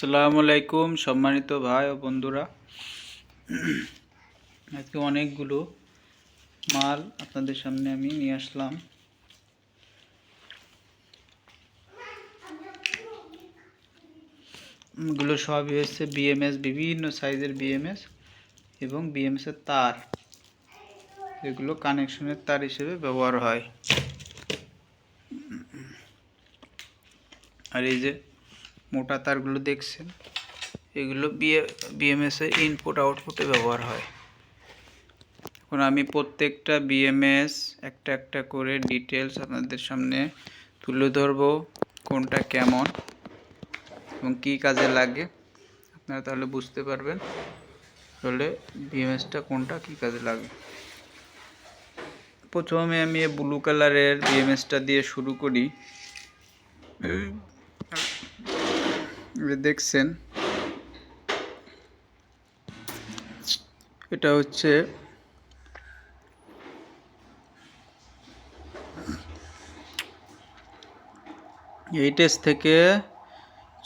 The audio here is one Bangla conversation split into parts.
আসসালামু আলাইকুম, সম্মানিত ভাই ও বন্ধুরা। আজকে অনেকগুলো মাল আপনাদের সামনে আমি নিয়ে আসলাম। এগুলো সবই হচ্ছে বিএমএস বিভিন্ন সাইজের বিএমএস এবং বিএমএস এর তার। এগুলো কানেকশনের তার হিসেবে ব্যবহার হয়। আর এই যে মোটা তারগুলো দেখছেন, এগুলো বিএ বিএমএস ইনপুট আউটপুটে ব্যবহার হয়। এখন আমি প্রত্যেকটা বিএমএস একটা একটা করে ডিটেলস আপনাদের সামনে তুলে ধরবো, কোনটা কেমন এবং কী কাজে লাগে, আপনারা তাহলে বুঝতে পারবেন তাহলে বিএমএসটা কোনটা, কী কাজে লাগে। প্রথমে আমি ব্লু কালারের বিএমএসটা দিয়ে শুরু করি। দেখছেন। এটা হচ্ছে এইট এস থেকে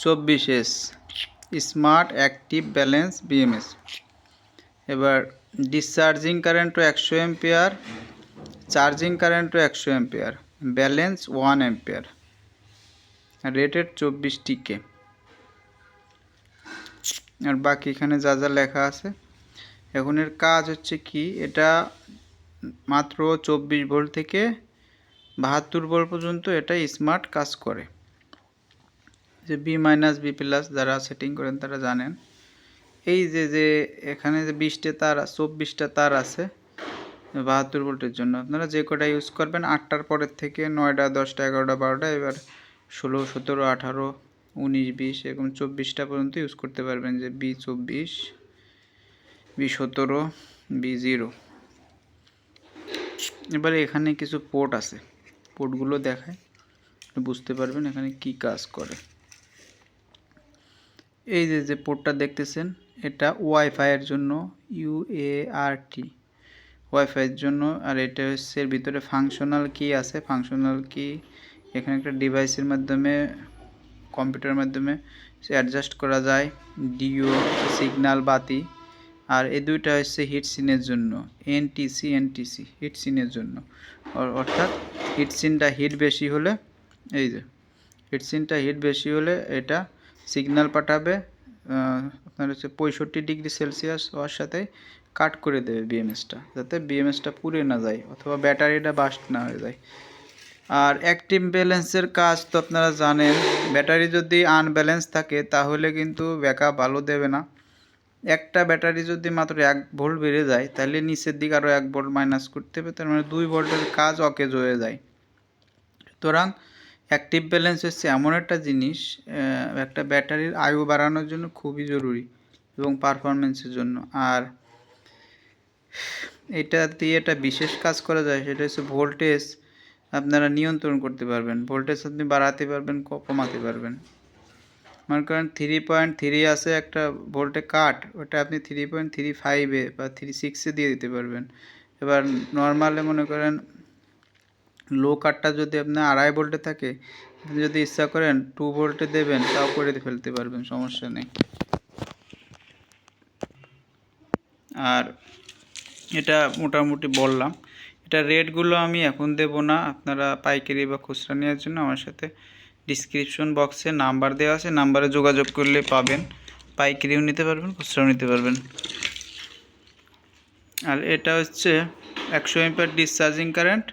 চব্বিশ S, smart, active, balance, BMS. এবার ডিসচার্জিং কারেন্টও একশো এম্পিয়ার চার্জিং কারেন্টও একশো ampere balance one ampere rated চব্বিশ টিকে। আর বাকি এখানে যা যা লেখা আছে। এখন এর কাজ হচ্ছে কি, এটা মাত্র চব্বিশ ভোল্ট থেকে বাহাত্তর ভোল্ট পর্যন্ত এটা স্মার্ট কাজ করে। যে বি মাইনাস বি প্লাস যারা সেটিং করেন তারা জানেন। এই যে যে এখানে যে বিশটা তার, চব্বিশটা তার আছে বাহাত্তর ভোল্টের জন্য, আপনারা যে কটা ইউজ করবেন, আটটার পরের থেকে নয়টা, দশটা, এগারোটা, বারোটা, এবার ষোলো, সতেরো, আঠারো উনিশ, বিশ, এরকম চব্বিশটা পর্যন্ত ইউজ করতে পারবেন যে বি চব্বিশ, বি সতেরো, বি জিরো। এবারে এখানে কিছু পোর্ট আছে। পোর্টগুলো দেখায় বুঝতে পারবেন এখানে কি কাজ করে। এই যে যে পোর্টটা দেখতেছেন, এটা ওয়াইফাইয়ের জন্য ইউএআরটি ওয়াইফাইয়ের জন্য, আর এটা হচ্ছে এর ভিতরে ফাংশনাল কি আছে। ফাংশনাল কি এখানে একটা ডিভাইসের মাধ্যমে কম্পিউটারের মাধ্যমে অ্যাডজাস্ট করা যায় ডিও সিগন্যাল বাতি। আর এই দুইটা হচ্ছে হিট সিনের জন্য এনটিসি এনটিসি হিট সিনের জন্য। অর্থাৎ হিট সিনটা হিট বেশি হলে, এই যে হিট সিনটা হিট বেশি হলে এটা সিগন্যাল পাঠাবে আপনার হচ্ছে পঁয়ষট্টি ডিগ্রি সেলসিয়াস হওয়ার সাথে কাট করে দেবে বিএমএসটা যাতে বিএমএসটা পুড়ে না যায়, অথবা ব্যাটারিটা বাস্ট না হয়ে যায়। আর অ্যাক্টিভ ব্যালেন্সের কাজ তো আপনারা জানেন, ব্যাটারি যদি আনব্যালেন্স থাকে তাহলে কিন্তু ব্যাকআপ ভালো দেবে না। একটা ব্যাটারি যদি মাত্র এক ভোল্ট বেড়ে যায়, তাহলে নিচের দিকে আরও এক ভোল্ট মাইনাস করতে হবে, তার মানে দুই ভোল্টের কাজ অকেজ হয়ে যায়। সুতরাং অ্যাক্টিভ ব্যালেন্স হচ্ছে এমন একটা জিনিস একটা ব্যাটারির আয়ু বাড়ানোর জন্য খুবই জরুরি এবং পারফরমেন্সের জন্য। আর এটা দিয়ে একটা বিশেষ কাজ করা যায়, সেটা হচ্ছে ভোল্টেজ নিয়ন্ত্রণ করতে পারবেন। ভোল্টেজ আপনি বাড়াতে পারবেন কমাতে পারবেন। মনে করেন থ্রি পয়েন্ট থ্রি আছে একটা ভোল্টে কাট, ওটা আপনি থ্রি পয়েন্ট থ্রি ফাইভে বা থ্রি সিক্সে দিয়ে দিতে পারবেন। এবার নর্মালে মনে করেন লো কাটটা যদি আপনার আড়াই ভোল্টে থাকে, আপনি যদি ইচ্ছা করেন টু ভোল্টে দেবেন, তাও করে ফেলতে পারবেন, সমস্যা নেই। আর এটা মোটামুটি বললাম। এটা রেটগুলো আমি এখন দেব না। আপনারা পাইকারি বা খুচরা নেওয়ার জন্য আমার সাথে ডিসক্রিপশন বক্সে নাম্বার দেওয়া আছে। নাম্বারে যোগাযোগ করলে পাবেন। পাইকারিও নিতে পারবেন, খুচরাও নিতে পারবেন। আর এটা হচ্ছে একশো এম্পার ডিসচার্জিং কারেন্ট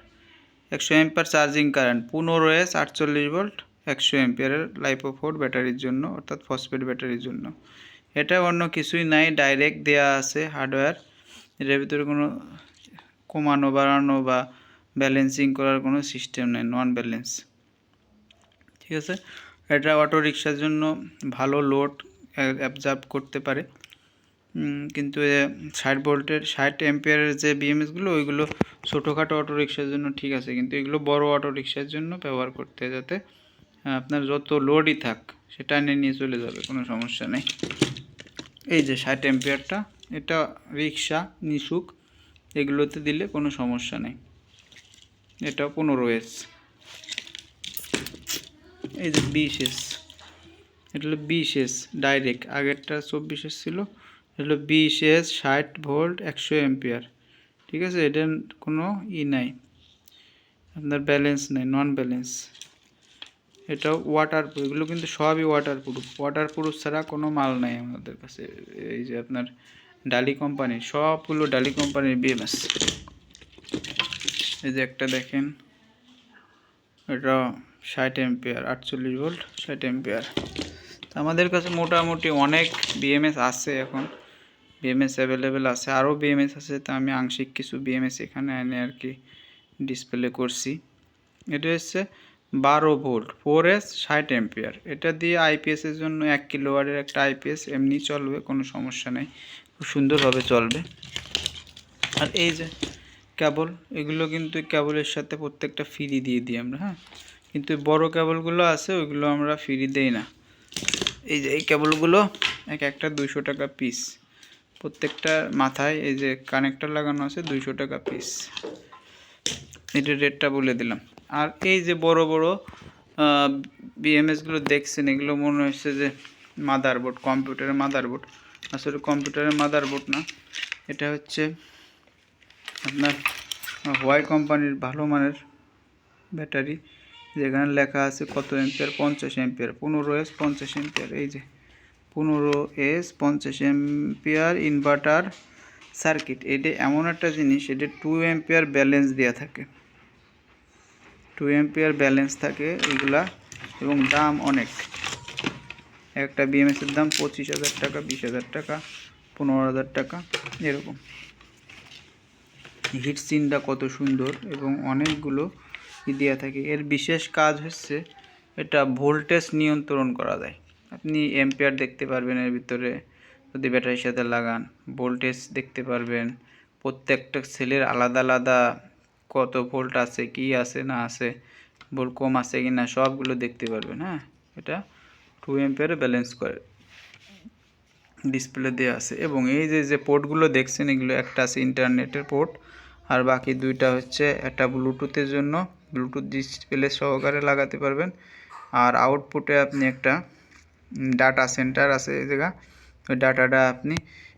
একশো এম্পার চার্জিং কারেন্ট পনেরো এস আটচল্লিশ ভোল্ট একশো এম্পিয়ারের লাইপোফোর ব্যাটারির জন্য, অর্থাৎ ফসফেট ব্যাটারির জন্য। এটা অন্য কিছুই নাই ডাইরেক্ট দেয়া আছে হার্ডওয়্যার এটার ভিতরে কোনো কমানো, বাড়ানো বা ব্যালেন্সিং করার কোনো সিস্টেম নেই নন ব্যালেন্স ঠিক আছে? এটা অটো রিক্সার জন্য ভালো লোড অ্যাবজার্ভ করতে পারে। কিন্তু ষাট ভোল্টের, ষাট এম্পিয়ারের যে বিএমএসগুলো ওইগুলো ছোটোখাটো অটো রিক্সার জন্য ঠিক আছে। কিন্তু এগুলো বড় অটো রিক্সার জন্য ব্যবহার করতে যাতে আপনার যত লোডই থাক সেটা এনে নিয়ে চলে যাবে, কোনো সমস্যা নেই। এই যে ষাট এম্পিয়ারটা এটা রিক্সা নিশুক। এগুলোতে দিলে কোনো সমস্যা নেই। এটা পনেরো এস এই যে বিশ এস এটা হলো বিশ এস ডাইরেক্ট আগেরটা চব্বিশ এস ছিল। এটা হলো বিশ এস ষাট ভোল্ট, একশো এম্পিয়ার ঠিক আছে? এটার কোনো ই নাই। আপনার ব্যালেন্স নেই নন ব্যালেন্স এটা ওয়াটার প্রুফ এগুলো কিন্তু সবই ওয়াটার প্রুফ ওয়াটার প্রুফ ছাড়া কোনো মাল নাই আমাদের কাছে। এই যে আপনার ডালি কোম্পানি সবগুলো ডালি কোম্পানির বিএমএস এই যে একটা দেখেন, এটা ষাট এম্পিয়ার আটচল্লিশ ভোল্ট ষাট এম্পিয়ার তো আমাদের কাছে মোটামুটি অনেক বিএমএস আছে এখন। বিএমএস অ্যাভেলেবেল আছে, আরও বিএমএস আছে, তা আমি আংশিক কিছু বিএমএস এখানে এনে আর কি ডিসপ্লে করছি। এটা হচ্ছে বারো ভোল্ট ফোর এস ষাট এম্পিয়ার এটা দিয়ে আইপিএসের জন্য এক কিলোওয়াটের একটা আইপিএস এমনি চলবে, কোনো সমস্যা নেই। খুব সুন্দরভাবে চলবে। আর এই যে কেবল, এগুলো কিন্তু কেবলের সাথে প্রত্যেকটা ফ্রি দিয়ে দিই আমরা হ্যাঁ? কিন্তু বড় কেবলগুলো আছে, ওইগুলো আমরা ফ্রি দেই না। এই যে এই কেবলগুলো, এক একটা দুশো টাকা পিস প্রত্যেকটা মাথায় এই যে কানেক্টর লাগানো আছে, দুইশো টাকা পিস এটার রেটটা বলে দিলাম। আর এই যে বড় বড় বিএমএসগুলো দেখছেন, এগুলো মনে হচ্ছে যে মাদারবোর্ড কম্পিউটারের মাদারবোর্ড আসলে কম্পিউটারের মাদারবোর্ড না, এটা হচ্ছে আপনার হোয়াই কোম্পানির ভালো মানের ব্যাটারি, যেখানে লেখা আছে কত এম্পিয়ার পঞ্চাশ এম্পিয়ার পনেরো এস পঞ্চাশ এম্পিয়ার এই যে পনেরো এস পঞ্চাশ এম্পিয়ার ইনভার্টার সার্কিট এটা এমন একটা জিনিস, এটা টু এম্পিয়ার ব্যালেন্স দেওয়া থাকে। টু এম্পিয়ার ব্যালেন্স থাকে এগুলা, এবং দাম অনেক। একটা বিএমএসের দাম পঁচিশ হাজার টাকা, বিশ হাজার টাকা, পনেরো হাজার টাকা, এরকম। হিট সিনটা কত সুন্দর এবং অনেকগুলো দেওয়া থাকে। এর বিশেষ কাজ হচ্ছে এটা ভোল্টেজ নিয়ন্ত্রণ করা যায়। আপনি এম্পিয়ার দেখতে পারবেন এর ভিতরে, যদি ব্যাটারির সাথে লাগান, ভোল্টেজ দেখতে পারবেন। প্রত্যেকটা সেলের আলাদা আলাদা কত ভোল্ট আছে, কি আছে, না আছে ভোল্ট কম আছে কি না, সবগুলো দেখতে পারবেন হ্যাঁ? এটা টু এম্পিয়ারে ব্যালেন্স করে। ডিসপ্লে দেওয়া আছে এবং এই যে যে পোর্টগুলো দেখছেন, এগুলো একটা আছে ইন্টারনেটের পোর্ট আর বাকি দুইটা হচ্ছে একটা ব্লুটুথের জন্য। ব্লুটুথ ডিসপ্লে সহকারে লাগাতে পারবেন। আর আউটপুটে আপনি একটা ডাটা সেন্টার আছে এই জায়গা, ওই ডাটাটা আপনি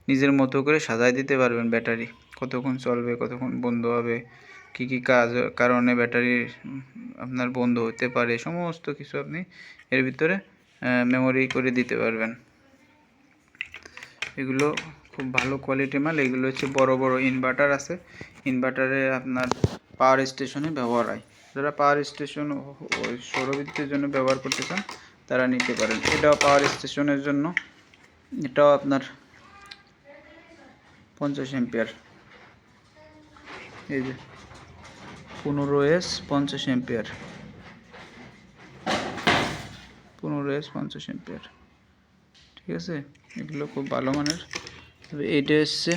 নিজের মতো করে সাজাই দিতে পারবেন ব্যাটারি। কতক্ষণ চলবে, কতক্ষণ বন্ধ হবে, কী কী কাজ, কারণে ব্যাটারি আপনার বন্ধ হতে পারে, সমস্ত কিছু আপনি এর ভিতরে মেমোরি করে দিতে পারবেন। এগুলো খুব ভালো কোয়ালিটি মাল। এগুলো হচ্ছে বড় বড় ইনভার্টার আছে। ইনভার্টারে আপনার পাওয়ার স্টেশনে ব্যবহার হয়। যারা পাওয়ার স্টেশন ওই সৌরবিদ্যুতের জন্য ব্যবহার করতে চান, তারা নিতে পারেন। এটাও পাওয়ার স্টেশনের জন্য। এটাও আপনার পঞ্চাশ এম্পিয়ার এই যে, পনেরো এস পঞ্চাশ এম্পিয়ার পনেরো এস পঞ্চাশ এম্পিয়ার ঠিক আছে? এগুলো খুব ভালো মানের। তবে এইটা এসছে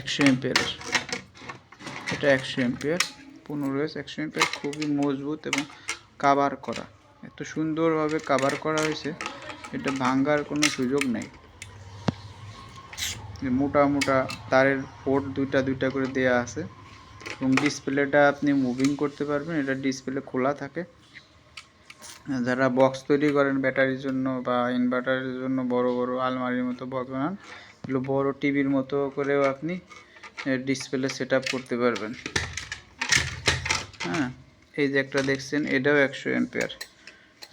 একশো এম্পিয়ারের এটা একশো এম্পিয়ার পনেরো এস একশো এম্পিয়ার খুবই মজবুত এবং কাভার করা। এত সুন্দরভাবে কাভার করা হয়েছে, এটা ভাঙ্গার কোনো সুযোগ নেই। মোটা মোটা তারের পোর্ট দুইটা দুইটা করে দেয়া আছে এবং ডিসপ্লেটা আপনি মুভিং করতে পারবেন। এটা ডিসপ্লে খোলা থাকে। যারা বক্স তৈরি করেন ব্যাটারির জন্য বা ইনভার্টারের জন্য বড় বড় আলমারির মতো বক্স বানান, এগুলো বড় টিভির মতো করেও আপনি ডিসপ্লে সেট করতে পারবেন। হ্যাঁ এই যে একটা দেখছেন, এটাও একশো এম্পিয়ার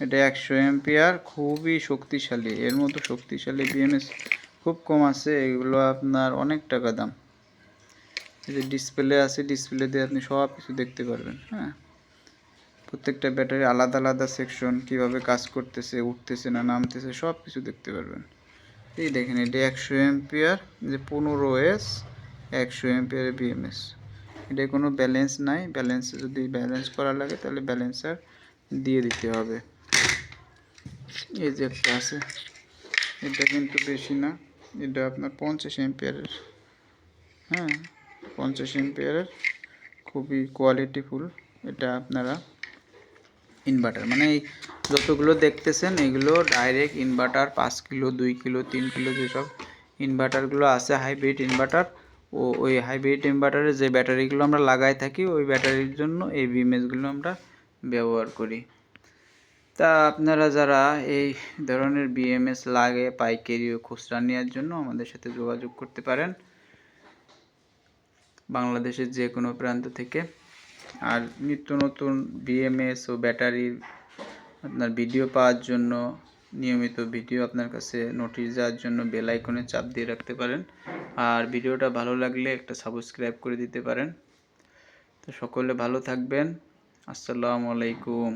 এটা একশো এম্পিয়ার খুবই শক্তিশালী, এর মতো শক্তিশালী বিএমএস খুব কম আছে, এগুলো আপনার অনেক টাকা দাম। এই যে ডিসপ্লে আছে ডিসপ্লে দিয়ে আপনি সব কিছু দেখতে পারবেন হ্যাঁ। প্রত্যেকটা ব্যাটারি আলাদা আলাদা সেকশন কীভাবে কাজ করতেছে, উঠতেছে না, নামতেছে সব কিছু দেখতে পারবেন। এই দেখেন এটা একশো এম্পিয়ার যে পনেরো এস একশো এম্পিয়ার বিএমএস এটা কোনো ব্যালেন্স নাই ব্যালেন্স যদি ব্যালেন্স করা লাগে, তাহলে ব্যালেন্সার দিয়ে দিতে হবে। এই যে একটা আছে, এটা কিন্তু বেশি না, এটা আপনার পঞ্চাশ এম্পিয়ারের হ্যাঁ পঞ্চাশ এম্পিয়ারের খুবই কোয়ালিটিফুল এটা আপনারা ইনভার্টার মানে এই যতগুলো দেখতেছেন, এগুলো ডাইরেক্ট ইনভার্টার পাঁচ কিলো, দুই কিলো, তিন কিলো যেসব ইনভার্টারগুলো আছে হাইব্রিড ইনভার্টার ও ওই হাইব্রিড ইনভার্টারে যে ব্যাটারিগুলো আমরা লাগাই থাকি, ওই ব্যাটারির জন্য এই বিএমএসগুলো আমরা ব্যবহার করি। তা আপনারা যারা এই ধরনের বিএমএস লাগে, পাইকারি ও খুচরা নেওয়ার জন্য আমাদের সাথে যোগাযোগ করতে পারেন। বাংলাদেশের যে কোনো প্রান্ত থেকে। আর নিত্য নতুন বিএমএস ও ব্যাটারির আপনার ভিডিও পাওয়ার জন্য, নিয়মিত ভিডিও আপনার কাছে নোটিশ দেওয়ার জন্য বেল আইকনে চাপ দিয়ে রাখতে পারেন। আর ভিডিওটা ভালো লাগলে একটা সাবস্ক্রাইব করে দিতে পারেন। তো সকলে ভালো থাকবেন। আসসালামু আলাইকুম।